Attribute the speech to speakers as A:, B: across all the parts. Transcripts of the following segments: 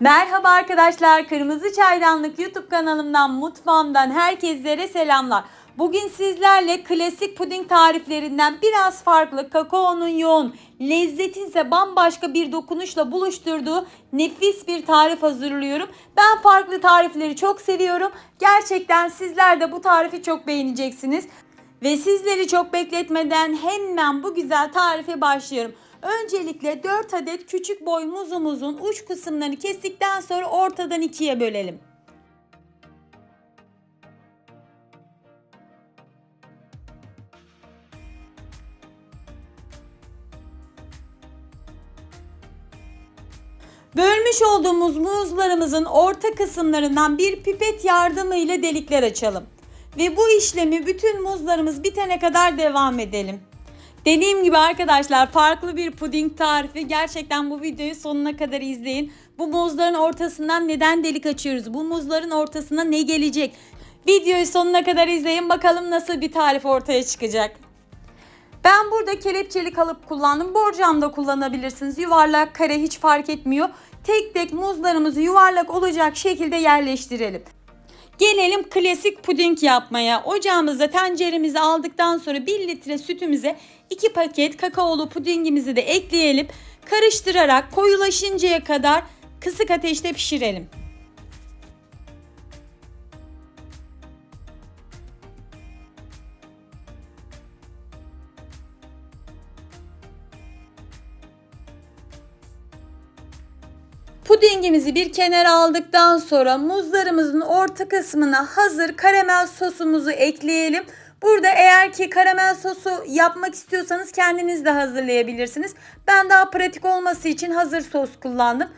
A: Merhaba arkadaşlar. Kırmızı Çaydanlık YouTube kanalımdan, mutfağımdan herkeslere selamlar. Bugün sizlerle klasik puding tariflerinden biraz farklı, kakaonun yoğun, lezzetin ise bambaşka bir dokunuşla buluşturduğu nefis bir tarif hazırlıyorum. Ben farklı tarifleri çok seviyorum. Gerçekten sizler de bu tarifi çok beğeneceksiniz. Ve sizleri çok bekletmeden hemen bu güzel tarife başlıyorum. Öncelikle 4 adet küçük boy muzumuzun uç kısımlarını kestikten sonra ortadan ikiye bölelim. Bölmüş olduğumuz muzlarımızın orta kısımlarından bir pipet yardımıyla delikler açalım. Ve bu işlemi bütün muzlarımız bitene kadar devam edelim. Dediğim gibi arkadaşlar farklı bir puding tarifi. Gerçekten bu videoyu sonuna kadar izleyin. Bu muzların ortasından neden delik açıyoruz? Bu muzların ortasına ne gelecek? Videoyu sonuna kadar izleyin bakalım nasıl bir tarif ortaya çıkacak. Ben burada kelepçeli kalıp kullandım. Borcam da kullanabilirsiniz. Yuvarlak, kare hiç fark etmiyor. Tek tek muzlarımızı yuvarlak olacak şekilde yerleştirelim. Gelelim klasik puding yapmaya. Ocağımıza tenceremizi aldıktan sonra 1 litre sütümüze 2 paket kakaolu pudingimizi de ekleyelim. Karıştırarak koyulaşıncaya kadar kısık ateşte pişirelim. Pudingimizi bir kenara aldıktan sonra muzlarımızın orta kısmına hazır karamel sosumuzu ekleyelim. Burada eğer ki karamel sosu yapmak istiyorsanız kendiniz de hazırlayabilirsiniz. Ben daha pratik olması için hazır sos kullandım.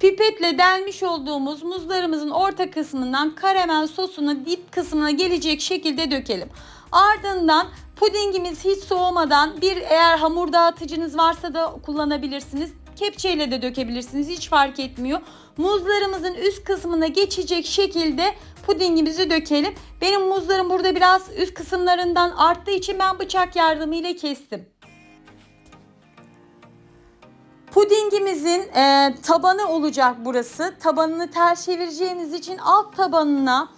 A: Pipetle delmiş olduğumuz muzlarımızın orta kısmından karamel sosunu dip kısmına gelecek şekilde dökelim. Ardından pudingimiz hiç soğumadan bir eğer hamur dağıtıcınız varsa da kullanabilirsiniz. Kepçeyle de dökebilirsiniz hiç fark etmiyor. Muzlarımızın üst kısmına geçecek şekilde pudingimizi dökelim. Benim muzlarım burada biraz üst kısımlarından arttığı için ben bıçak yardımıyla kestim. Pudingimizin e, tabanı olacak burası. Tabanını ters çevireceğimiz için alt tabanına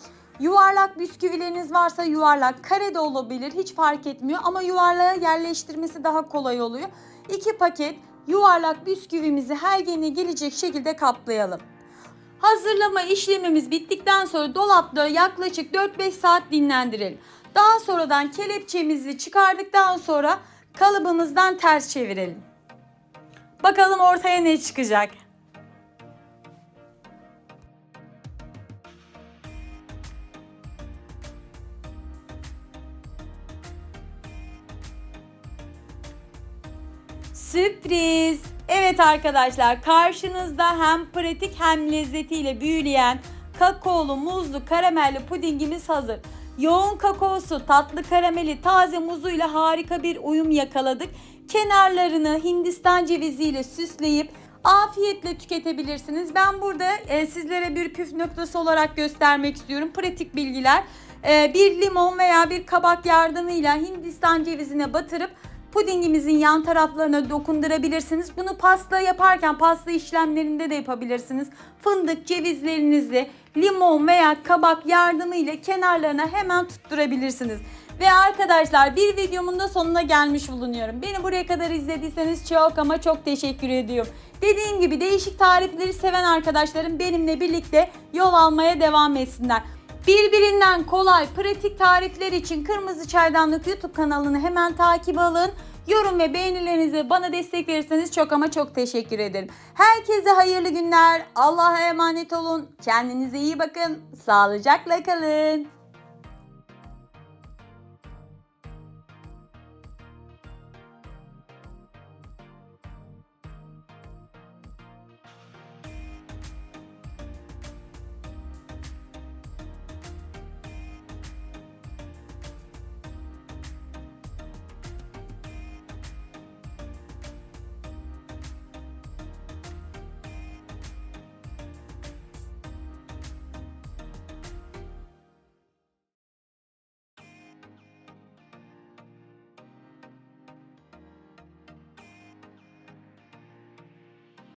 A: yuvarlak bisküvileriniz varsa yuvarlak, kare de olabilir hiç fark etmiyor ama yuvarlığa yerleştirmesi daha kolay oluyor. 2 paket yuvarlak bisküvimizi her yerine gelecek şekilde kaplayalım. Hazırlama işlemimiz bittikten sonra dolapta yaklaşık 4-5 saat dinlendirelim. Daha sonradan kelepçemizi çıkardıktan sonra kalıbımızdan ters çevirelim. Bakalım ortaya ne çıkacak. Sürpriz. Evet arkadaşlar karşınızda hem pratik hem lezzetiyle büyüleyen kakaolu, muzlu, karamelli pudingimiz hazır. Yoğun kakaosu, tatlı karameli, taze muzuyla harika bir uyum yakaladık. Kenarlarını Hindistan ceviziyle süsleyip afiyetle tüketebilirsiniz. Ben burada e, sizlere bir püf noktası olarak göstermek istiyorum. Pratik bilgiler. E, bir limon veya bir kabak yardımıyla Hindistan cevizine batırıp pudingimizin yan taraflarına dokundurabilirsiniz. Bunu pasta yaparken pasta işlemlerinde de yapabilirsiniz. Fındık cevizlerinizi limon veya kabak yardımıyla kenarlarına hemen tutturabilirsiniz. Ve arkadaşlar bir videomun da sonuna gelmiş bulunuyorum. Beni buraya kadar izlediyseniz çok ama çok teşekkür ediyorum. Dediğim gibi değişik tarifleri seven arkadaşlarım benimle birlikte yol almaya devam etsinler. Birbirinden kolay, pratik tarifler için Kırmızı Çaydanlık YouTube kanalını hemen takip alın. Yorum ve beğenilerinizi bana destek verirseniz çok ama çok teşekkür ederim. Herkese hayırlı günler. Allah'a emanet olun. Kendinize iyi bakın. Sağlıcakla kalın.